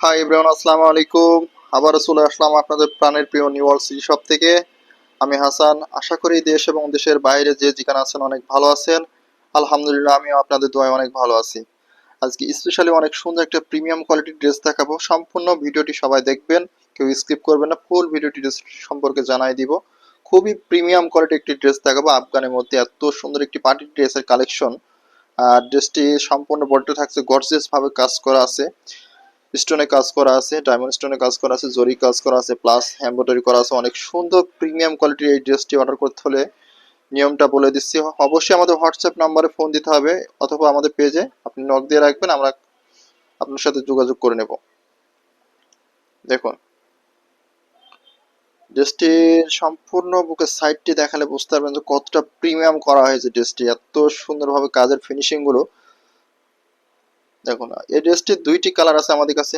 High Ibrahim আসসালামু আলাইকুম। আবারও চলে আসলাম আপনাদের প্রাণের প্রিয় নিউ ওয়ার্ল্ড সিটি শপ থেকে। আমি হাসান। আশা করি দেশ এবং দেশের বাইরে যে যেখানে আছেন অনেক ভালো আছেন। আলহামদুলিল্লাহ, আমিও আপনাদের দোয়ায় অনেক ভালো আছি। আজকে স্পেশালি অনেক সুন্দর একটা প্রিমিয়াম কোয়ালিটির ড্রেস দেখাবো। সম্পূর্ণ ভিডিওটি সবাই দেখবেন। কেউ স্কিপ করবেন না ফুল ভিডিওটি সম্পর্কে জানাই দিব। খুবই প্রিমিয়াম কোয়ালিটির একটি ড্রেস দেখাবো। আফগানের মধ্যে এত সুন্দর একটি পার্টি ড্রেসের কালেকশন আর ড্রেসটি সম্পূর্ণ বডিতে থাকছে গর্জিয়াস ভাবে কাজ করা আছে। স্টোনে কাজ করা আছে ডায়মন্ড স্টোনে কাজ করা আছে, জরি কাজ করা আছে প্লাস এমব্রয়ডারি করা আছে, অনেক সুন্দর প্রিমিয়াম কোয়ালিটির এই ড্রেসটি অর্ডার করতে হলে নিয়মটা বলে দিচ্ছি। অবশ্যই আমাদের হোয়াটসঅ্যাপ নাম্বারে ফোন দিতে হবে, অথবা আমাদের পেজে আপনি নক দিয়ে রাখবেন, আমরা আপনার সাথে যোগাযোগ করে নেব। দেখুন। ড্রেসটির সম্পূর্ণ বুকের সাইডটি দেখালে বুঝতে পারবেন যে কতটা প্রিমিয়াম করা হয়েছে ড্রেসটি এত সুন্দরভাবে কাজের ফিনিশিংগুলো। দেখুন, এই ড্রেসটির দুইটি কালার আছে আমাদের কাছে।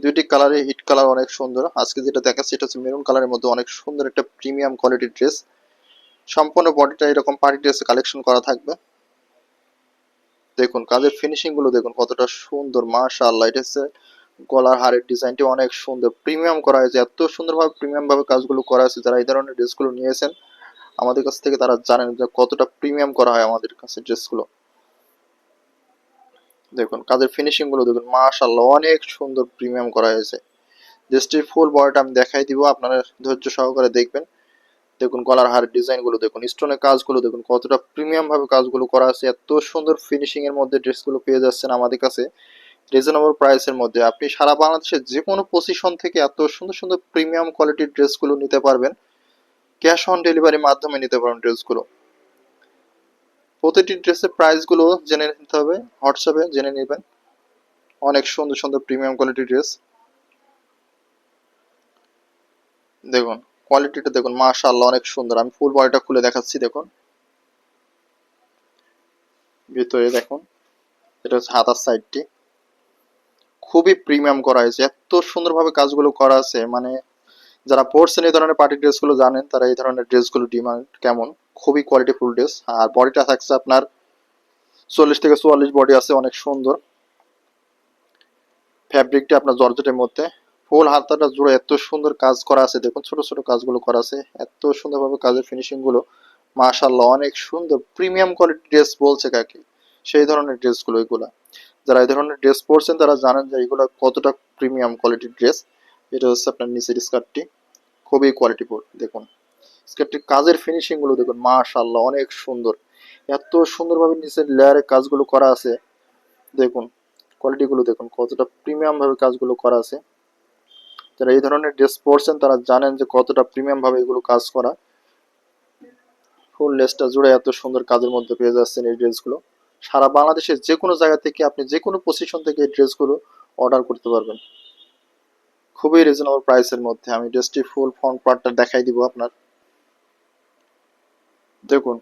দুইটি কালারে হিট কালার অনেক সুন্দর। আজকে যেটা দেখাচ্ছি, এটা হচ্ছে মেরুন কালারের মধ্যে অনেক সুন্দর একটা প্রিমিয়াম কোয়ালিটির ড্রেস সম্পূর্ণ বডিটা এরকম পার্টি ড্রেসে কালেকশন করা থাকবে। দেখুন, কাজের ফিনিশিংগুলো দেখুন, কতটা সুন্দর, মাশাআল্লাহ, এটা হচ্ছে গলার হারের ডিজাইনটি অনেক সুন্দর। প্রিমিয়াম করা হয়েছে, এত সুন্দরভাবে প্রিমিয়াম ভাবে কাজগুলো করা আছে যারা এই ধরনের ড্রেসগুলো নিয়েছেন, আমাদের কাছ থেকে তারা জানেন যে কতটা প্রিমিয়াম করা হয় আমাদের কাছে ড্রেসগুলো দেখুন, কাজের ফিনিশিংগুলো দেখুন, মাশাআল্লাহ, অনেক সুন্দর প্রিমিয়াম করা হয়েছে। ড্রেসটির ফুল বডিটা আমি দেখাই দিব, আপনারা ধৈর্য সহকারে দেখবেন। দেখুন, গলার হার ডিজাইনগুলো দেখুন স্টোনের কাজগুলো দেখুন, কতটা প্রিমিয়াম ভাবে কাজগুলো করা আছে, এত সুন্দর ফিনিশিং এর মধ্যে ড্রেসগুলো পেয়ে যাচ্ছেন আমাদের কাছে। রিজনেবল প্রাইসের মধ্যে, আপনি সারা বাংলাদেশের যে কোনো পজিশন থেকে এত সুন্দর সুন্দর প্রিমিয়াম কোয়ালিটির ড্রেসগুলো নিতে পারবেন। ক্যাশ অন ডেলিভারির মাধ্যমে নিতে পারবেন ড্রেসগুলো প্রতিটি ড্রেসের প্রাইসগুলো জেনে নিতে হবে। হোয়াটসঅ্যাপে জেনে নেবেন। অনেক সুন্দর সুন্দর প্রিমিয়াম কোয়ালিটির ড্রেস দেখুন কোয়ালিটিটা দেখুন, মাশাআল্লাহ অনেক সুন্দর। আমি ফুল বডিটা খুলে দেখাচ্ছি, দেখুন। ভিতরে দেখুন, এটা হচ্ছে হাতার সাইডটি খুবই প্রিমিয়াম করা হয়েছে। এত সুন্দরভাবে কাজগুলো করা আছে। মানে যারা পড়ছেন এই ধরনের পার্টি ড্রেসগুলো জানেন, তারা এই ধরনের ড্রেসগুলো ডিমান্ড কেমন? খুবই কোয়ালিটিফুল ড্রেস আর বডিটা থাকছে আপনার চল্লিশ থেকে চুয়াল্লিশ বডি আছে, অনেক সুন্দর। ফ্যাব্রিকটা আপনার জর্জেটের মধ্যে। ফুল হাতাটা জুড়ে এত সুন্দর কাজ করা আছে। দেখুন, ছোট ছোট কাজগুলো করা আছে। এত সুন্দরভাবে কাজের ফিনিশিংগুলো মাশাল্লাহ অনেক সুন্দর প্রিমিয়াম কোয়ালিটি ড্রেস বলছে কাকে। সেই ধরনের ড্রেসগুলো এগুলা। যারা এই ধরনের ড্রেস পরছেন, তারা জানেন যে এগুলো কতটা প্রিমিয়াম কোয়ালিটির ড্রেস এটা হচ্ছে আপনার নিচের স্কার্টটি খুবই কোয়ালিটিফুল দেখুন। স্কার্টটির কাজের ফিনিশিংগুলো দেখুন মাশাল্লাহ অনেক সুন্দর। এত সুন্দরভাবে নিচের লেয়ারের কাজগুলো করা আছে। দেখুন কোয়ালিটিগুলো দেখুন, কতটা প্রিমিয়াম ভাবে কাজগুলো করা আছে। যারা এই ধরনের ড্রেস পরছেন, তারা জানেন যে কতটা প্রিমিয়াম ভাবে এগুলো কাজ করা। ফুল লেসটা জুড়ে এত সুন্দর কাজের মধ্যে পেয়ে যাচ্ছেন এই ড্রেসগুলো সারা বাংলাদেশের যে কোনো জায়গা থেকে আপনি যে কোনো পজিশন থেকে এই ড্রেসগুলো অর্ডার করতে পারবেন। খুবই রিজনেবল প্রাইসের মধ্যে। আমি ড্রেসটি ফুল ফ্রন্ট পার্টটা দেখাই দিব আপনার। দেখুন,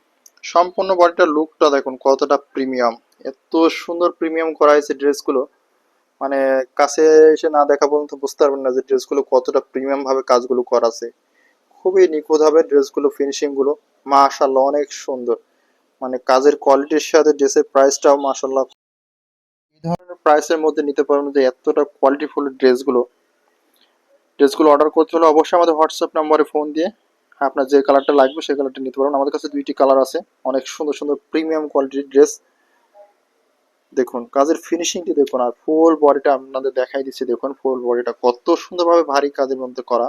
সম্পূর্ণ বডিটার লুকটা দেখুন কতটা প্রিমিয়াম এত সুন্দর প্রিমিয়াম করা হয়েছে ড্রেসগুলো মানে কাছে এসে না দেখা পর্যন্ত বুঝতে পারবেন না যে ড্রেসগুলো কতটা প্রিমিয়াম ভাবে কাজগুলো করা আছে খুবই হবে ড্রেসগুলো ফিনিশিংগুলো। মাশাল্লাহ অনেক সুন্দর। মানে কাজের কোয়ালিটির সাথে ড্রেসের প্রাইসটাও মাশাল্লাহ এই ধরনের প্রাইসের মধ্যে নিতে পারবেন যে এতটা কোয়ালিটিফুল ড্রেসগুলো ড্রেসগুলো অর্ডার করতে হলে অবশ্যই আমাদের হোয়াটসঅ্যাপ নম্বরে ফোন দিয়ে আপনার যে কালারটা লাগবে সেই কালারটা নিতে পারবেন। আমাদের কাছে দুইটি কালার আছে। অনেক সুন্দর সুন্দর প্রিমিয়াম কোয়ালিটির ড্রেস দেখুন, কাজের ফিনিশিংটি দেখুন, আর ফুল বডিটা আপনাদের দেখাই দিচ্ছি। দেখুন ফুল বডিটা কত সুন্দরভাবে ভারী কাজের মধ্যে করা।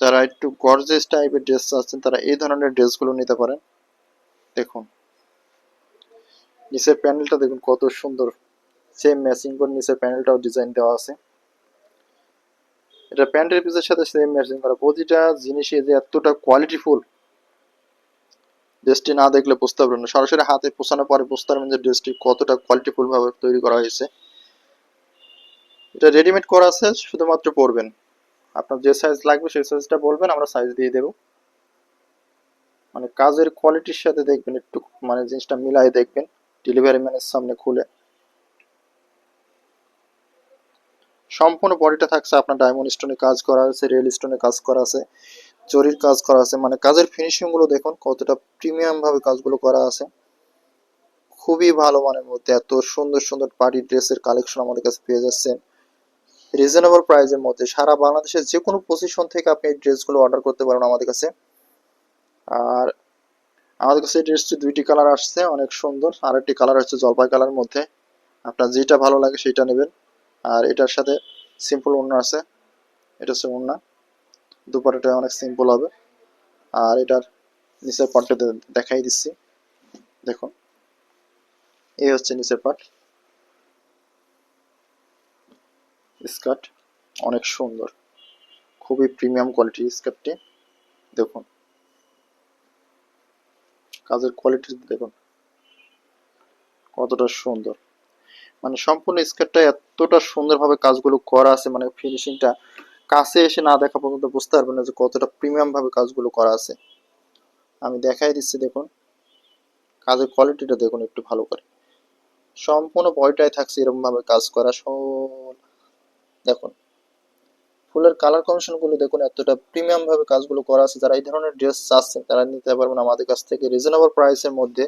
যারা একটু গর্জেস টাইপের ড্রেস আছেন তারা এই ধরনের ড্রেসগুলো নিতে পারেন। দেখুন, নিচের প্যানেলটা দেখুন কত সুন্দর। সেম ম্যাচিং করে নিচের প্যানেলটাও ডিজাইন দেওয়া আছে। এটা প্যান্টের পিসের সাথে সেম ম্যাচিং করা। প্রতিটা জিনিসই যে এতটা কোয়ালিটিফুল ড্রেসটি না দেখলে বুঝতে পারবেন না। সরাসরি হাতে পোষানোর পরে বুঝতে পারবেন যে ড্রেসটি কতটা কোয়ালিটিফুল ভাবে তৈরি করা হয়েছে। এটা রেডিমেড করা আছে, শুধুমাত্র পরবেন। আপনার যে সাইজ লাগবে সেই সাইজটা বলবেন, আমরা সাইজ দিয়ে দেব। মানে কাজের কোয়ালিটির সাথে দেখবেন, একটু মানে জিনিসটা মিলাই দেখবেন। ডেলিভারি ম্যানের সামনে খুলে। সম্পূর্ণ বডিটা থাকছে আপনার ডায়মন্ড স্টোনে কাজ করা আছে রিয়েল স্টোনে কাজ করা আছে, জরির কাজ করা আছে মানে কাজের ফিনিশিংগুলো দেখুন কতটা প্রিমিয়াম ভাবে কাজগুলো করা আছে। খুবই ভালো মানের মধ্যে, এত সুন্দর সুন্দর পার্টি ড্রেসের কালেকশন আমাদের কাছে পেয়ে যাচ্ছেন। রিজনেবল প্রাইসের মধ্যে, সারা বাংলাদেশের যে কোনো পজিশন থেকে আপনি এই ড্রেসগুলো অর্ডার করতে পারেন আমাদের কাছে। আর আমাদের কাছে ড্রেসটি দুইটি কালার আসছে, অনেক সুন্দর। আর একটি কালার হচ্ছে জলপাই কালার মধ্যে। আপনার যেটা ভালো লাগে সেটা নেবেন। আর এটার সাথে সিম্পল ওড়না আছে। এটা হচ্ছে ওড়না দুপাটাটা অনেক সিম্পল হবে। আর এটার নিচের পার্টটা দেখাই দিচ্ছি। দেখুন। এই হচ্ছে নিচের পার্ট স্কার্ট অনেক সুন্দর। খুবই প্রিমিয়াম কোয়ালিটির স্কার্টটি। দেখুন। কাজের কোয়ালিটি দেখুন। কতটা সুন্দর। মানে সম্পূর্ণ স্কার্টটা এতটা সুন্দরভাবে কাজগুলো করা আছে মানে ফিনিশিংটা কাছে এসে না দেখা পর্যন্ত বুঝতে পারবেন না যে কতটা প্রিমিয়াম ভাবে কাজগুলো করা আছে। আমি দেখাই দিচ্ছি, দেখুন। কাজের কোয়ালিটিটা দেখুন একটু ভালো করে। সম্পূর্ণ বয়টাই থাকছে এরকম ভাবে কাজ করা দেখুন। ফুলের কালার কমিশনগুলো দেখুন, এতটা প্রিমিয়াম ভাবে কাজগুলো করা আছে। যারা এই ধরনের ড্রেস চাচ্ছেন, তারা নিতে পারবেন আমাদের কাছ থেকে রিজনেবল প্রাইসের মধ্যে।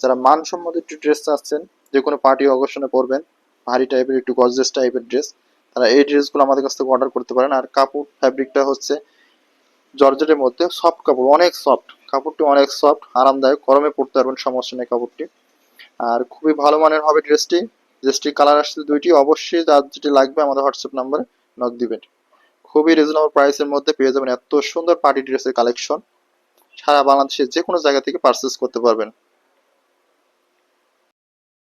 যারা মানসম্মত একটু ড্রেস চাচ্ছেন যে কোনো পার্টি অকেশনে পরবেন, ভারী টাইপের একটু গর্জেস টাইপের ড্রেস তারা এই ড্রেসগুলো আমাদের কাছ থেকে অর্ডার করতে পারেন। আর কাপড় ফ্যাব্রিকটা হচ্ছে জর্জেটের মধ্যে সফট কাপড়, অনেক সফট কাপড়টি অনেক সফট আরামদায়ক, গরমে পরতে পারবেন, সমস্যা নেই কাপড়টি। আর খুবই ভালো মানের হবে ড্রেসটি ড্রেসটির কালার আসছে দুইটি, অবশ্যই যার যেটি লাগবে আমাদের হোয়াটসঅ্যাপ নাম্বারে নক দিবেন। খুবই রিজনেবল প্রাইসের মধ্যে পেয়ে যাবেন এত সুন্দর পার্টি ড্রেসের কালেকশন সারা বাংলাদেশের যে কোনো জায়গা থেকে পারচেস করতে পারবেন।